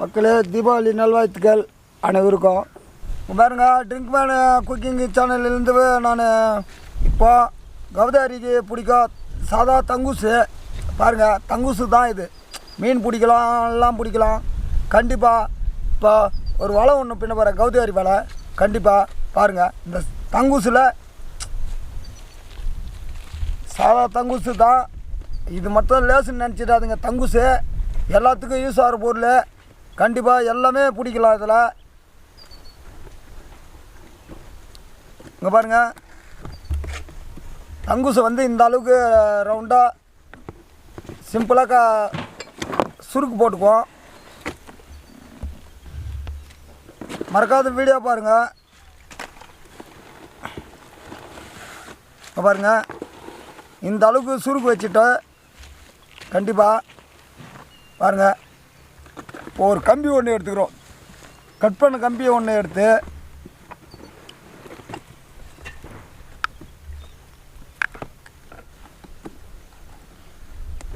மக்களே தீபாவளி நல்வாழ்த்துக்கள் அனைவருக்கும். பாருங்க ட்ரிங்க் மேன் குக்கிங் சேனல்லேருந்து நான் இப்போ கௌதாரிக்கு பிடிக்கும். சாதா தங்கூசு. பாருங்கள் தங்கூசு தான் இது. மீன் பிடிக்கலாம் எல்லாம் பிடிக்கலாம். கண்டிப்பாக இப்போ ஒரு வலை ஒன்று பின்ன போகிற கௌதாரி வலை கண்டிப்பாக பாருங்கள் இந்த தங்குசில் சாதா தங்குசு தான். இது மட்டும் லேசுன்னு நினச்சிடாதுங்க தங்குசு. எல்லாத்துக்கும் யூஸ் ஆகிற பொருள். கண்டிப்பாக எல்லாமே பிடிக்கலாம் இதில். இங்கே பாருங்கள் தங்குசு வந்து இந்த அளவுக்கு ரவுண்டாக சிம்பிளாக க சுருக்கு போட்டுக்குவோம். மறக்காத வீடியோ பாருங்கள் இங்கே பாருங்கள் இந்த அளவுக்கு சுருக்கு வச்சுட்டு கண்டிப்பாக பாருங்கள் இப்போ ஒரு கம்பி ஒன்று எடுத்துக்கிறோம். கட் பண்ண கம்பியை ஒன்று எடுத்து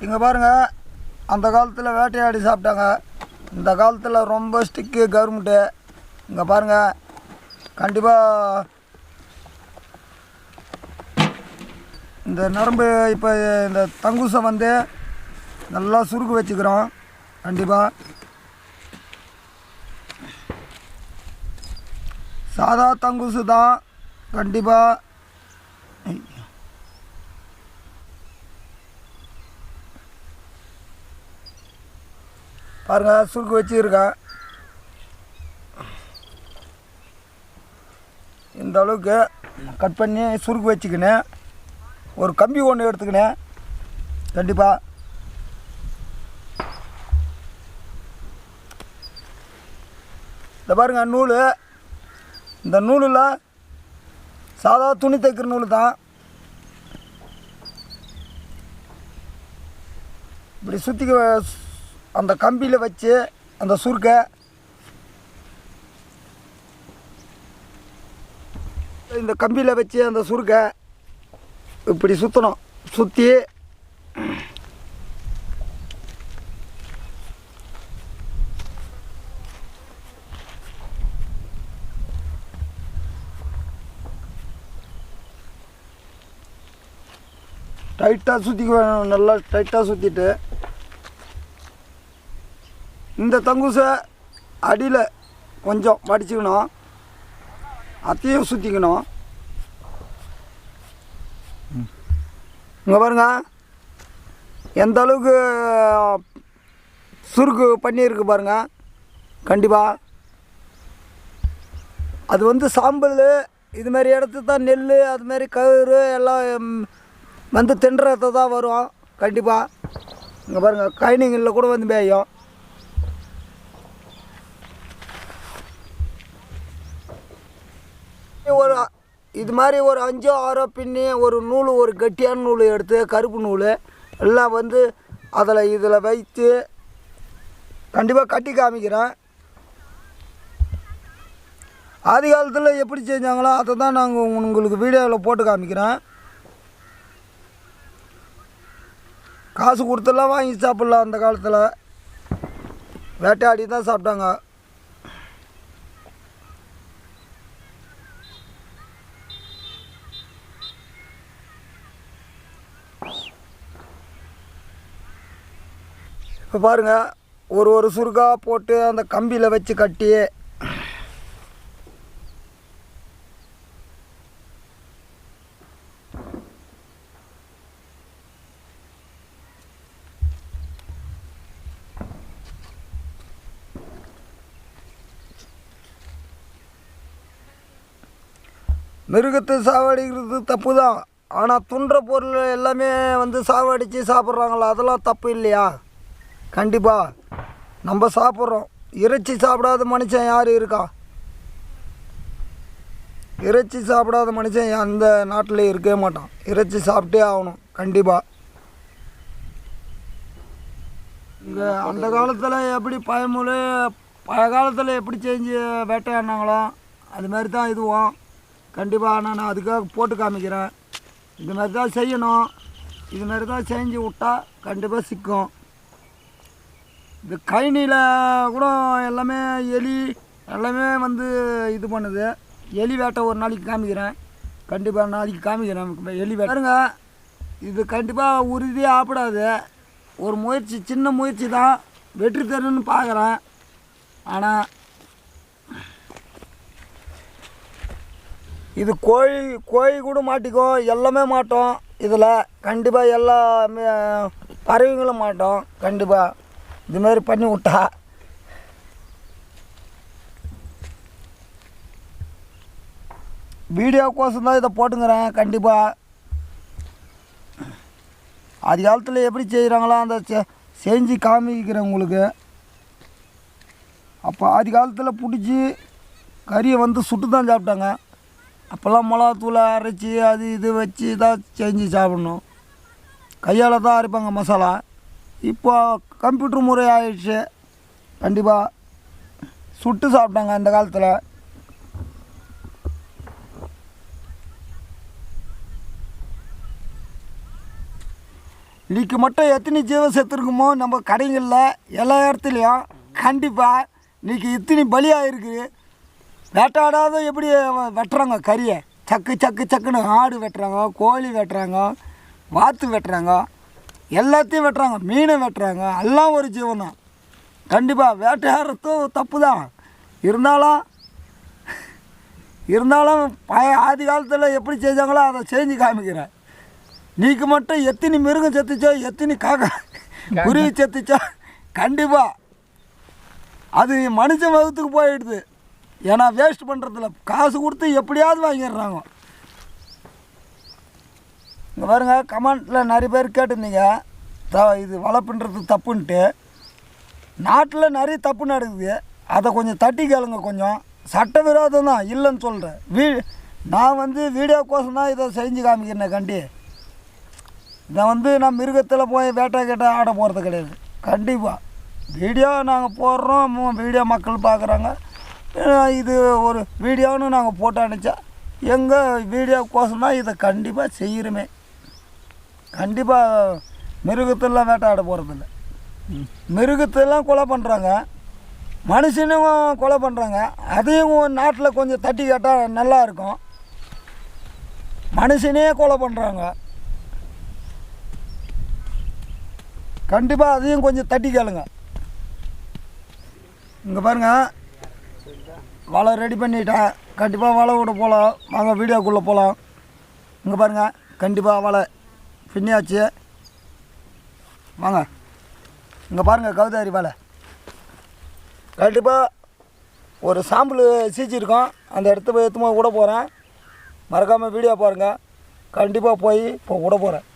இங்கே பாருங்கள் அந்த காலத்தில் வேட்டையாடி சாப்பிட்டாங்க. இந்த காலத்தில் ரொம்ப ஸ்டிக்கு கவர்மெண்ட்டு இங்கே பாருங்கள் கண்டிப்பாக இந்த நரம்பு இப்போ இந்த தங்குசை வந்து நல்லா சுருக்கு வச்சுக்கிறோம். கண்டிப்பாக சாதா தங்குசு தான் கண்டிப்பாக பாருங்க சுருக்கு வச்சுருக்கேன் இந்த அளவுக்கு கட் பண்ணி சுருக்கு வச்சுக்கினேன் ஒரு கம்பி ஒன்று எடுத்துக்கினேன் கண்டிப்பாக இந்த பாருங்க நூல். இந்த நூலில் சாதா துணி தைக்கிற நூல் தான். இப்படி சுற்றி அந்த கம்பியில் வச்சு அந்த சுருக்கை. இந்த கம்பியில் வச்சு அந்த சுருக்கை இப்படி சுற்றணும் சுற்றி டைட்டாக சுற்றிக்குவேன் வேணும் நல்லா டைட்டாக சுற்றிட்டு இந்த தங்குசை அடியில் கொஞ்சம் மடிச்சுக்கணும். அத்தையும் சுற்றிக்கணும் இங்கே பாருங்க. எந்த அளவுக்கு சுருக்கு பண்ணியிருக்கு பாருங்க. கண்டிப்பாக அது வந்து சாம்பல் இது மாதிரி இடத்து தான் நெல் அது மாதிரி கயிறு எல்லாம் வந்து தின்றத தான் வரும் கண்டிப்பாக இங்கே பாருங்கள் கைனிங்களில் கூட வந்து மேயும். ஒரு இது மாதிரி ஒரு அஞ்சோ ஆறோ பின்னி ஒரு நூல் ஒரு கட்டியான நூல் எடுத்து கருப்பு நூல் எல்லாம் வந்து அதில் இதில் வைத்து கண்டிப்பாக கட்டி காமிக்கிறேன். ஆதி காலத்தில் எப்படி செஞ்சாங்களோ அதை தான் நாங்கள் உங்களுக்கு வீடியோவில் போட்டு காமிக்கிறேன். காசு கொடுத்தெல்லாம் வாங்கி சாப்பிட்லாம் அந்த காலத்தில். வேட்டையாடி தான் சாப்பிட்டாங்க. இப்போ பாருங்கள் ஒரு ஒரு சுருக்கா போட்டு அந்த கம்பியில் வச்சு கட்டி மிருகத்தை சாவடிக்கிறது தப்பு தான் ஆனால் துன்ற பொருள் எல்லாமே வந்து சாவடித்து சாப்பிட்றாங்களா? அதெல்லாம் தப்பு இல்லையா? கண்டிப்பாக நம்ம சாப்பிட்றோம். இறைச்சி சாப்பிடாத மனுஷன் யார் இருக்கா? இறைச்சி சாப்பிடாத மனுஷன் அந்த நாட்டில் இருக்கவே மாட்டான். இறைச்சி சாப்பிட்டே ஆகணும். கண்டிப்பாக இங்கே அந்த காலத்தில் எப்படி பயமுறை பழைய காலத்தில் எப்படி செஞ்சு வேட்டையாடினாங்களோ அது மாதிரி தான் இதுவும். கண்டிப்பாக நான் அதுக்காக போட்டு காமிக்கிறேன். இது மாதிரி தான் செய்யணும். இது மாதிரி தான் செஞ்சு விட்டா கண்டிப்பாக சிக்கும். இந்த கழனியில் கூட எல்லாமே எலி எல்லாமே வந்து இது பண்ணுது. எலி வேட்டை ஒரு நாளைக்கு காமிக்கிறேன். கண்டிப்பாக நாளைக்கு காமிக்கிறேன். எலி வேட்டை பாருங்க இது கண்டிப்பாக உறுதியாக ஆப்பிடாது ஒரு முயற்சி சின்ன முயற்சி தான் வெற்றி தருன்னு பார்க்குறேன் ஆனால் இது கோழி கோழி கூட மாட்டிக்கும் எல்லாமே மாட்டோம். இதில் கண்டிப்பாக எல்லா பறவைங்களும் மாட்டோம். கண்டிப்பாக இதுமாரி பண்ணி விட்டா. வீடியோக்கோசம் தான் இதை போட்டுங்கிறேன். கண்டிப்பாக ஆதி காலத்தில் எப்படி செய்கிறாங்களோ அந்த செ- செஞ்சு காமிக்கிறேன் உங்களுக்கு அப்போ ஆதி காலத்தில் பிடிச்சி கறியை வந்து சுட்டு தான் சாப்பிட்டாங்க. அப்போல்லாம் மிளகாத்தூளை அரைச்சி அது இது வச்சு தான் செஞ்சு சாப்பிட்ணும். கையால் தான் அரைப்பாங்க மசாலா. இப்போ கம்ப்யூட்டர் முறை ஆயிடுச்சு. கண்டிப்பாக சுட்டு சாப்பிட்டாங்க அந்த காலத்தில். இன்றைக்கி மட்டும் எத்தனை ஜீவன் செத்துருக்குமோ நம்ம கடைகளில் எல்லா இடத்துலையும் கண்டிப்பாக இன்றைக்கி இத்தனை பலியாக இருக்குது வேட்டாடாத எப்படி வெட்டுறாங்க? கறியை சக்கு சக்கு சக்குன்னு ஆடு வெட்டுறாங்க கோழி வெட்டுறாங்க வாத்து வெட்டுறாங்க எல்லாத்தையும் வெட்டுறாங்க மீனை வெட்டுறாங்க. எல்லாம் ஒரு ஜீவனம் கண்டிப்பாக வேட்டையாடுறதும் தப்பு தான் இருந்தாலும் இருந்தாலும் பய ஆதி காலத்தில் எப்படி செஞ்சாங்களோ அதை செஞ்சு காமிக்கிறேன் நீக்கு மட்டும் எத்தனை மிருகம் செத்துச்சோ எத்தனை காக்கா குருவி செத்துச்சோ கண்டிப்பாக அது மனுஷன் வகுத்துக்கு போயிடுது. ஏன்னா வேஸ்ட் பண்ணுறதில்ல காசு கொடுத்து எப்படியாவது வாங்கிடுறாங்க. இங்கே பாருங்க கமெண்ட்டில் நிறைய பேர் கேட்டிருந்தீங்க. த இது வளர்ப்புன்றது தப்புன்ட்டு. நாட்டில் நிறைய தப்பு நடக்குது. அதை கொஞ்சம் தட்டி கேளுங்க கொஞ்சம். சட்டவிரோதம் தான் இல்லைன்னு சொல்கிறேன் வீ நான் வந்து வீடியோக்கோசம் தான் இதை செஞ்சு காமிக்கிறேன் கண்டி. இதை வந்து நான் மிருகத்தில் போய் வேட்டை கேட்ட ஆட போகிறது கிடையாது. கண்டிப்பாக வீடியோ நாங்கள் போடுறோம் வீடியோ மக்கள் பார்க்குறாங்க. இது ஒரு வீடியோன்னு நாங்கள் போட்டு அனுப்பிச்சா எங்கள் வீடியோக்கோசம் தான் இதை கண்டிப்பாக செய்கிறோமே கண்டிப்பாக மிருகத்தெல்லாம் வேட்டாட போகிறதில்ல மிருகத்தெல்லாம் கொலை பண்ணுறாங்க மனுஷனும் கொலை பண்ணுறாங்க அதையும் நாட்டில் கொஞ்சம் தட்டி கேட்டால் நல்லா இருக்கும். மனுஷனே கொலை பண்ணுறாங்க கண்டிப்பாக அதையும் கொஞ்சம் தட்டி கேளுங்க. இங்கே பாருங்கள் வலை ரெடி பண்ணிட்டேன். கண்டிப்பாக வலை விட போகலாம் வாங்க வீடியோக்குள்ளே போகலாம் இங்கே பாருங்கள் கண்டிப்பாக வலை பின்னியாச்சு வாங்க. இங்கே பாருங்கள் கௌதாரி வலை. கண்டிப்பாக ஒரு சாம்பிள் சீச்சிருக்கோம் அந்த இடத்த போய் எடுத்து விட போகிறேன் மறக்காமல் வீடியோ பாருங்கள் கண்டிப்பாக போய் இப்போ விட போகிறேன்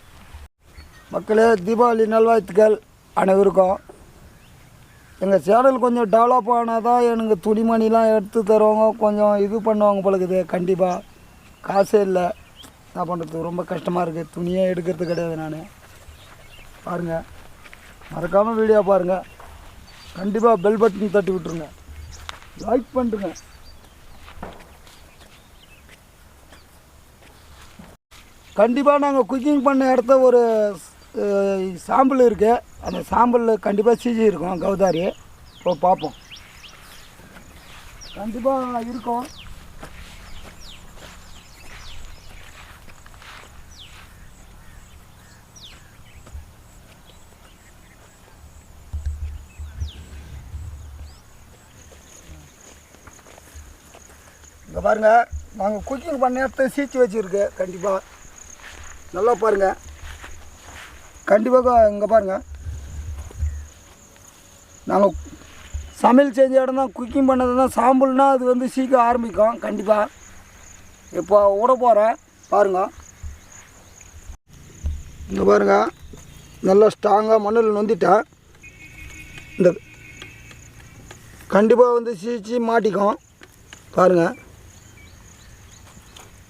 மக்களே தீபாவளி நல்வாழ்த்துக்கள் அனைவருக்கும். எங்கள் சேனல் கொஞ்சம் டெவலப் ஆனால் தான் எனக்கு துணிமணிலாம் எடுத்து தருவாங்க. கொஞ்சம் இது பண்ணுவாங்க பழகுது கண்டிப்பாக காசே இல்லை. என்ன பண்ணுறது ரொம்ப கஷ்டமாக இருக்குது துணியே எடுக்கிறது கிடையாது நான். பாருங்கள் மறக்காமல் வீடியோ பாருங்கள் கண்டிப்பாக பெல் பட்டன் தட்டி விட்ருங்க லைக் பண்ணுங்க கண்டிப்பாக நாங்கள் குக்கிங் பண்ண இடத்த ஒரு சாம்பிள் இருக்குது அந்த சாம்பலில் கண்டிப்பாக சிஜி இருக்கும் கௌதாரி இப்போ பார்ப்போம். கண்டிப்பாக இருக்கும். இங்கே பாருங்கள் நாங்கள் குக்கிங் பண்ண நேரத்தை சீச்சு வச்சுருக்கு கண்டிப்பாக நல்லா பாருங்கள் கண்டிப்பாக இங்கே பாருங்கள் நாங்கள் சமையல் செஞ்ச இடம் தான் குக்கிங் பண்ணது தான் சாம்பிள்னால் அது வந்து சீக்கிரம் ஆரம்பிக்கும் கண்டிப்பாக இப்போ விட போகிறேன் பாருங்கள் இங்கே பாருங்கள் நல்லா ஸ்ட்ராங்காக மண்ணில் நொந்திட்டேன் இந்த கண்டிப்பாக வந்து சீச்சி மாட்டிக்கும். பாருங்கள்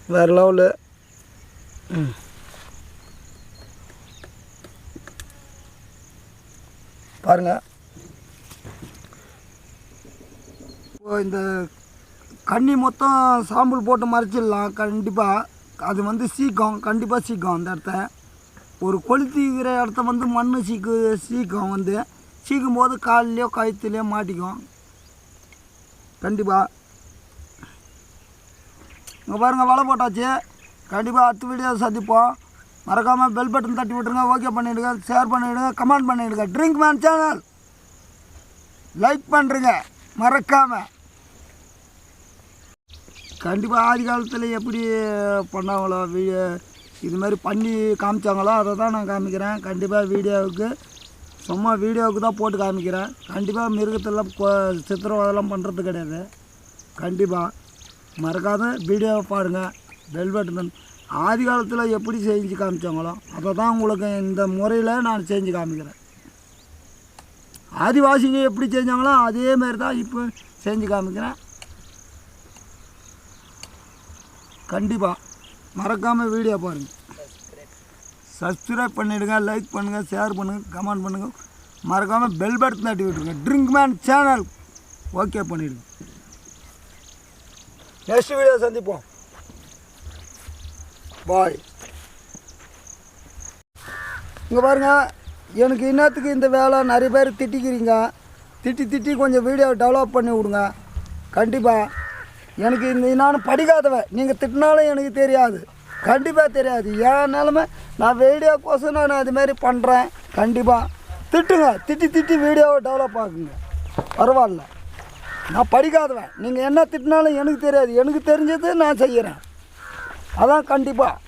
வேறு லெவலு பாருங்கள் இப்போ இந்த கண்ணி மொத்தம் சாம்பல் போட்டு மறைச்சிடலாம். கண்டிப்பாக அது வந்து சீக்கம். கண்டிப்பாக சீக்கம் அந்த இடத்த. ஒரு கொளுத்திக்கிற இடத்த வந்து மண் சீக்கு சீக்கம் வந்து. சீக்கும் போது கால்லையோ கழுத்துலையோ மாட்டிக்கும். கண்டிப்பாக இங்கே பாருங்கள் வலை போட்டாச்சு. கண்டிப்பாக அடுத்த வீடியோ சந்திப்போம். மறக்காமல் பெல் பட்டன் தட்டி விட்டுருங்க. ஓகே பண்ணிவிடுங்க ஷேர் பண்ணிவிடுங்க கமெண்ட் பண்ணிவிடுங்க ட்ரிங்க் மேன் சேனல் லைக் பண்ணுறங்க மறக்காமல் கண்டிப்பாக ஆதி காலத்தில் எப்படி பண்ணாங்களோ வீ இது மாதிரி பண்ணி காமிச்சாங்களோ அதை தான் நான் காமிக்கிறேன். கண்டிப்பாக வீடியோவுக்கு சும்மா வீடியோவுக்கு தான் போட்டு காமிக்கிறேன். கண்டிப்பாக மிருகத்தெல்லாம் சித்திரவதெல்லாம் பண்ணுறது கிடையாது. கண்டிப்பாக மறக்காத வீடியோவை பாருங்கள் பெல் ஆதி காலத்தில் எப்படி செஞ்சு காமிச்சாங்களோ அதை தான் உங்களுக்கு இந்த முறையில் நான் செஞ்சு காமிக்கிறேன். ஆதிவாசிங்க எப்படி செஞ்சாங்களோ அதே மாதிரி தான் இப்போ செஞ்சு காமிக்கிறேன். கண்டிப்பாக மறக்காமல் வீடியோ பாருங்கள் சப்ஸ்கிரைப் பண்ணிவிடுங்க லைக் பண்ணுங்கள் ஷேர் பண்ணுங்கள் கமெண்ட் பண்ணுங்கள் மறக்காமல் பெல் பட்டன் தட்டி விட்டுருங்க. ட்ரிங்க் மேன் சேனல் ஓகே பண்ணிவிடுங்க நெக்ஸ்ட் வீடியோ சந்திப்போம். பாய் இங்கே பாருங்கள் எனக்கு இன்னத்துக்கு இந்த வேலை நிறைய பேர் திட்டிக்கிறீங்க. திட்டி திட்டி கொஞ்சம் வீடியோ டெவலப் பண்ணி விடுங்க. கண்டிப்பாக எனக்கு இந்த நான் படிக்காதவன். நீங்கள் திட்டினாலும் எனக்கு தெரியாது. கண்டிப்பாக தெரியாது. ஏன் நிலமை நான் வீடியோக்கோசம் நான் அதுமாரி பண்ணுறேன் கண்டிப்பாக திட்டுங்க. திட்டி திட்டி வீடியோவை டெவலப் ஆகுங்க. பரவாயில்ல. நான் படிக்காதவன். நீங்கள் என்ன திட்டினாலும் எனக்கு தெரியாது. எனக்கு தெரிஞ்சது நான் செய்கிறேன் அதான் கண்டிப்பாக